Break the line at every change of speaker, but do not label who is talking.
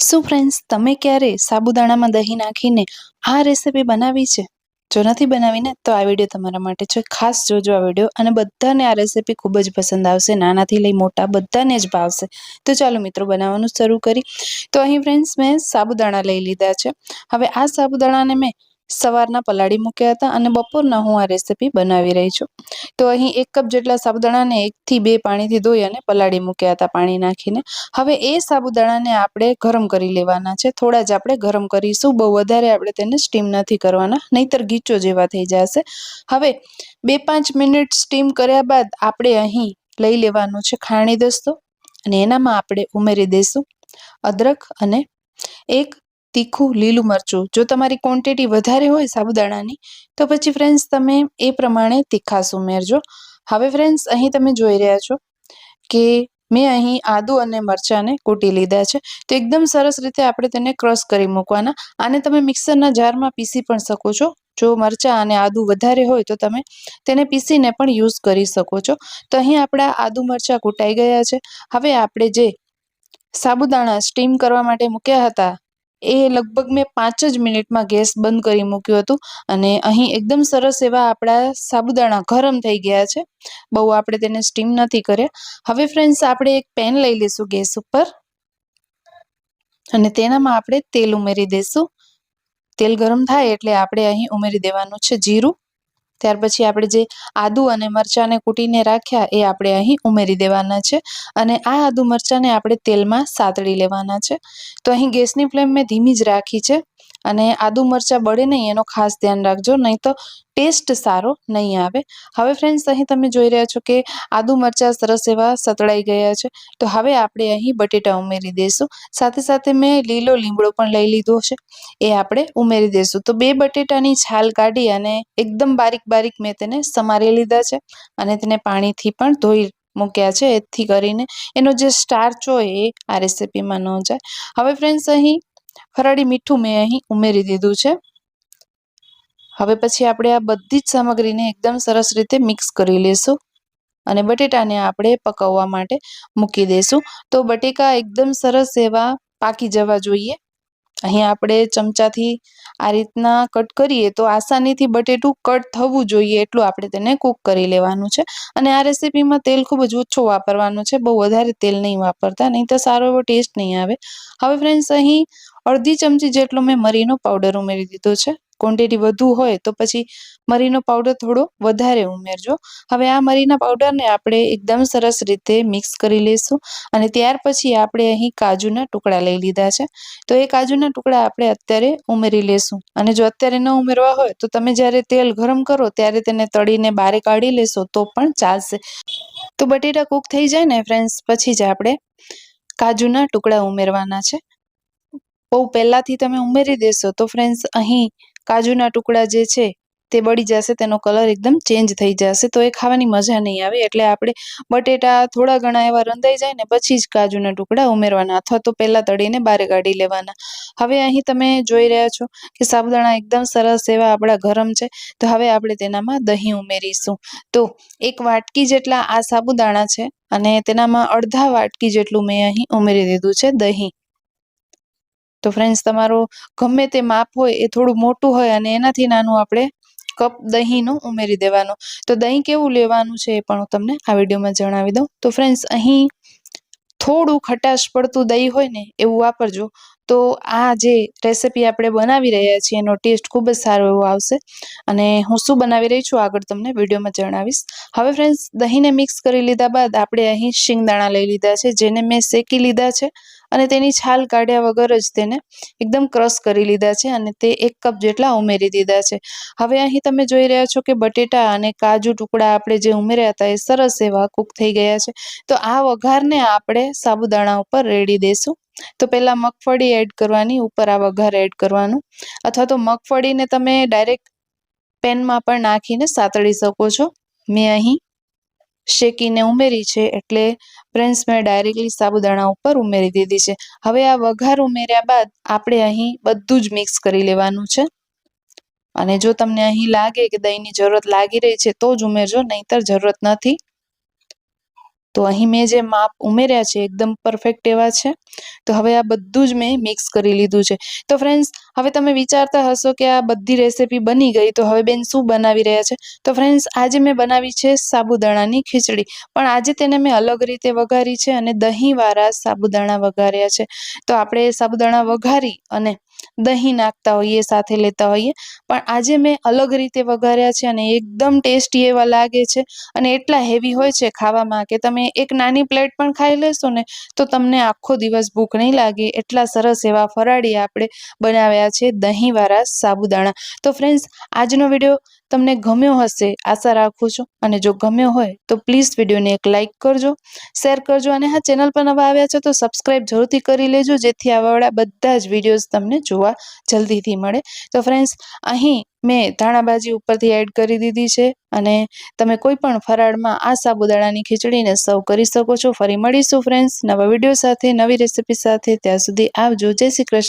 શું ફ્રેન્ડ્સ તમે ક્યારે સાબુદાણામાં દહીં નાખીને આ રેસીપી બનાવી છે? જો નથી બનાવીને, તો આ વીડિયો તમારા માટે છે. ખાસ જોજો આ વીડિયો અને બધાને આ રેસીપી ખૂબ જ પસંદ આવશે. નાનાથી લઈ મોટા બધાને જ ભાવશે. તો ચાલો મિત્રો, બનાવવાનું શરૂ કરી. તો અહીં ફ્રેન્ડ્સ મેં સાબુદાણા લઈ લીધા છે. હવે આ સાબુદાણાને મેં સવારના પલાળી મૂક્યા હતા અને બપોરના હું આ રેસીપી બનાવી રહી છું. તો અહીં એક કપ જેટલા સાબુદાણાને એકથી બે પાણીથી ધોઈ અને પલાળી મૂક્યા હતા પાણી નાખીને. હવે એ સાબુદાણાને આપણે ગરમ કરી લેવાના છે. થોડા જ આપણે ગરમ કરીશું. બહુ વધારે આપણે તેને સ્ટીમ નથી કરવાના. નહીતર ગીચો જેવા થઈ જશે. હવે બે પાંચ મિનિટ સ્ટીમ કર્યા બાદ આપણે અહીં લઈ લેવાનું છે ખાણી દસ્તો. અને એનામાં આપણે ઉમેરી દઈશું અદરક અને એક તીખું, લીલું મરચું. જો તમારી ક્વોન્ટિટી વધારે હોય સાબુદાણાની, તો પછી ફ્રેન્ડ્સ તમે એ પ્રમાણે તીખાસ ઉમેરજો હવે ફ્રેન્ડ્સ અહીં તમે જોઈ રહ્યા છો કે મેં અહીં આદુ અને મરચાંને કૂટી લીધા છે. તો એકદમ સરસ રીતે આપણે તેને ક્રશ કરી મૂકવાના. આને તમે મિક્સરના જારમાં પીસી પણ શકો છો. જો મરચાં અને આદુ વધારે હોય તો તમે તેને પીસીને પણ યુઝ કરી શકો છો. તો અહીં આપણા આદુ મરચાં કૂટાઈ ગયા છે. હવે આપણે જે સાબુદાણા સ્ટીમ કરવા માટે મૂક્યા હતા એ લગભગ મેં પાંચ જ મિનિટમાં ગેસ બંધ કરી મૂક્યું હતું અને અહીં એકદમ સરસ એવા આપણા સાબુદાણા ગરમ થઈ ગયા છે. બહુ આપણે તેને સ્ટીમ નથી કર્યા. હવે ફ્રેન્ડ્સ, આપણે એક પેન લઈ લઈશું ગેસ ઉપર અને તેનામાં આપણે તેલ ઉમેરી દઈશું. તેલ ગરમ થાય એટલે આપણે અહીં ઉમેરી દેવાનું છે જીરું. ત્યાર પછી આપણે જે આદુ અને મરચાંને કૂટીને રાખ્યા એ આપણે અહીં ઉમેરી દેવાના છે અને આ આદુ મરચાંને આપણે તેલમાં સાતળી લેવાના છે. તો અહીં ગેસની ફ્લેમ મેં ધીમી જ રાખી છે. અને આદુ મરચાં બળે નહીં, એનો ખાસ ધ્યાન રાખજો, નહીં તો ટેસ્ટ સારો નહીં આવે. હવે ફ્રેન્ડ્સ અહીં તમે જોઈ રહ્યા છો કે આદુ મરચાં સરસ એવા સતળાઈ ગયા છે. તો હવે આપણે અહીં બટેટા ઉમેરી દઈશું. સાથે સાથે મેં લીલો લીમડો પણ લઈ લીધો છે. એ આપણે ઉમેરી દઈશું. તો બે બટેટાની છાલ કાઢી અને એકદમ બારીક બારીક મેં તેને સમારી લીધા છે અને તેને પાણીથી પણ ધોઈ મૂક્યા છે. એથી કરીને એનો જે સ્ટાર્ચ હોય એ આ રેસીપીમાં ન જાય. હવે ફ્રેન્ડ્સ અહીં ફરાળી મીઠું મેં અહીં ઉમેરી દીધું છે. હવે પછી આપણે આ બધી જ સામગ્રીને એકદમ સરસ રીતે મિક્સ કરી લઈશું અને બટેટાને આપણે પકવવા માટે મૂકી દઈશું તો બટેકા એકદમ સરસ એવા પાકી જવા જોઈએ. અહીં આપણે ચમચાથી આ રીતના કટ કરીએ તો આસાનીથી બટેટું કટ થવું જોઈએ એટલું આપણે તેને કૂક કરી લેવાનું છે. અને આ રેસીપીમાં તેલ ખૂબ જ ઓછું વાપરવાનું છે. બહુ વધારે તેલ નહીં વાપરતા, નહીં તો સારો એવો ટેસ્ટ નહીં આવે. હવે ફ્રેન્ડ્સ અહીં અડધી ચમચી જેટલો મેં મરીનો પાવડર ઉમેરી દીધો છે. ક્વોન્ટિટી વધુ હોય તો પછી મરીનો પાવડર થોડો વધારે ઉમેરજો. હવે આ મરીના પાવડરને આપણે એકદમ સરસ રીતે મિક્સ કરી લઈશું અને ત્યાર પછી આપણે અહીં કાજુના ટુકડા લઈ લીધા છે. તો એ કાજુના ટુકડા આપણે અત્યારે ઉમેરી લેશું અને જો અત્યારે ન ઉમેરવા હોય તો તમે જ્યારે તેલ ગરમ કરો ત્યારે તેને તળીને બારે કાઢી લેશો તો પણ ચાલશે. તો બટેટા કૂક થઈ જાય ને ફ્રેન્ડ્સ પછી જ આપણે કાજુના ટુકડા ઉમેરવાના છે. બહુ પહેલાંથી તમે ઉમેરી દેશો તો ફ્રેન્ડ્સ અહીં કાજુના ટુકડા જે છે તે બળી જશે, તેનો કલર એકદમ ચેન્જ થઈ જશે. તો એ ખાવાની મજા નહીં આવે, એટલે આપણે બટેટા થોડા ઘણા એવા રંધાઈ જાય ને પછી જ કાજુના ટુકડા ઉમેરવાના અથવા તો પહેલાં તળીને બહાર કાઢી લેવાના. હવે અહીં તમે જોઈ રહ્યા છો કે સાબુદાણા એકદમ સરસ એવા આપણા ગરમ છે. તો હવે આપણે તેનામાં દહીં ઉમેરીશું. તો એક વાટકી જેટલા આ સાબુદાણા છે અને તેનામાં અડધા વાટકી જેટલું મેં અહીં ઉમેરી દીધું છે દહીં. તો ફ્રેન્ડ્સ તમારો ગમે તે માપ હોય એ થોડું મોટું હોય અને એનાથી નાનું આપણે કપ દહીંનું ઉમેરી દેવાનું. તો દહીં કેવું લેવાનું છે એ પણ હું તમને આ વિડીયોમાં જણાવી દઉં. તો ફ્રેન્ડ્સ અહીં થોડું ખટાશ પડતું દહીં હોય ને એવું વાપરજો. તો આ જે રેસિપી આપણે બનાવી રહ્યા છીએ, એનો ટેસ્ટ ખૂબ જ સારો એવો આવશે. અને હું શું બનાવી રહી છું આગળ તમને વિડીયોમાં જણાવીશ. હવે ફ્રેન્ડ્સ દહીંને મિક્સ કરી લીધા બાદ આપણે અહીં શિંગદાણા લઈ લીધા છે, જેને મેં શેકી લીધા છે. અને તેની છાલ કાઢ્યા વગર જ તેને એકદમ ક્રશ કરી લીધા છે અને તે એક કપ જેટલા ઉમેરી દીધા છે. હવે અહીં તમે જોઈ રહ્યા છો કે બટેટા અને કાજુ ટુકડા આપણે જે ઉમેર્યા હતા એ સરસ એવા કૂક થઈ ગયા છે. તો આ વઘારને આપણે સાબુદાણા ઉપર રેડી દઈશું તો પહેલાં મગફળી એડ કરવાની, ઉપર આ વઘાર એડ કરવાનું. અથવા તો મગફળીને તમે ડાયરેક્ટ પેનમાં પણ નાખીને સાતળી શકો છો. મેં અહીં શેકીને ઉમેરી છે એટલે ફ્રેન્ડ્સ મેં ડાયરેક્ટલી સાબુદાણા ઉપર ઉમેરી દીધી છે. હવે આ વઘાર ઉમેર્યા બાદ આપણે અહીં બધું જ મિક્સ કરી લેવાનું છે. અને જો તમને અહીં લાગે કે દહીંની જરૂરત લાગી રહી છે તો જ ઉમેરજો, નહીંતર જરૂરત નથી. તો અહીં મેં જે માપ ઉમેર્યા છે, એકદમ પરફેક્ટ એવા છે. તો હવે આ બધું જ મેં મિક્સ કરી લીધું છે. તો ફ્રેન્ડ્સ હવે તમે વિચારતા હશો કે આ બધી રેસીપી બની ગઈ, તો હવે બેન શું બનાવી રહ્યા છે? તો ફ્રેન્ડ્સ આજે મેં બનાવી છે સાબુદાણાની ખીચડી. પણ આજે તેને મેં અલગ રીતે વઘારી છે અને દહીંવાળા સાબુદાણા વઘાર્યા છે. તો આપણે સાબુદાણા વઘારી અને દહીં નાખતા હોઈએ, સાથે લેતા હોઈએ. પણ આજે મેં અલગ રીતે વઘાર્યા છે અને એકદમ ટેસ્ટી એવા લાગે છે અને એટલા હેવી હોય છે ખાવામાં કે તમે એક નાની પ્લેટ પણ ખાઈ લેશો ને તો તમને આખો દિવસ ભૂખ નહીં લાગે. એટલા સરસ એવા ફરાળી આપણે બનાવ્યા છે દહીંવાળા સાબુદાણા. તો ફ્રેન્ડ્સ આજનો વીડિયો તમને ગમ્યો હશે, આશા રાખું છું. અને જો ગમ્યો હોય, તો પ્લીઝ વિડીયોને એક લાઇક કરજો શેર કરજો અને હા ચેનલ પર નવા આવ્યા છો તો સબસ્ક્રાઈબ જરૂરથી કરી લેજો, જેથી આવાવાળા બધા જ વિડીયોઝ તમને જોવા જલ્દીથી મળે. તો ફ્રેન્ડ્સ અહીં મેં ધાણાભાજી ઉપરથી એડ કરી દીધી છે અને તમે કોઈ પણ ફરાળમાં આ સાબુદાણાની ખીચડીને સર્વ કરી શકો છો. ફરી મળીશું ફ્રેન્ડ્સ નવા વીડિયો સાથે, નવી રેસીપી સાથે. ત્યાં સુધી આવજો. જય શ્રી કૃષ્ણ.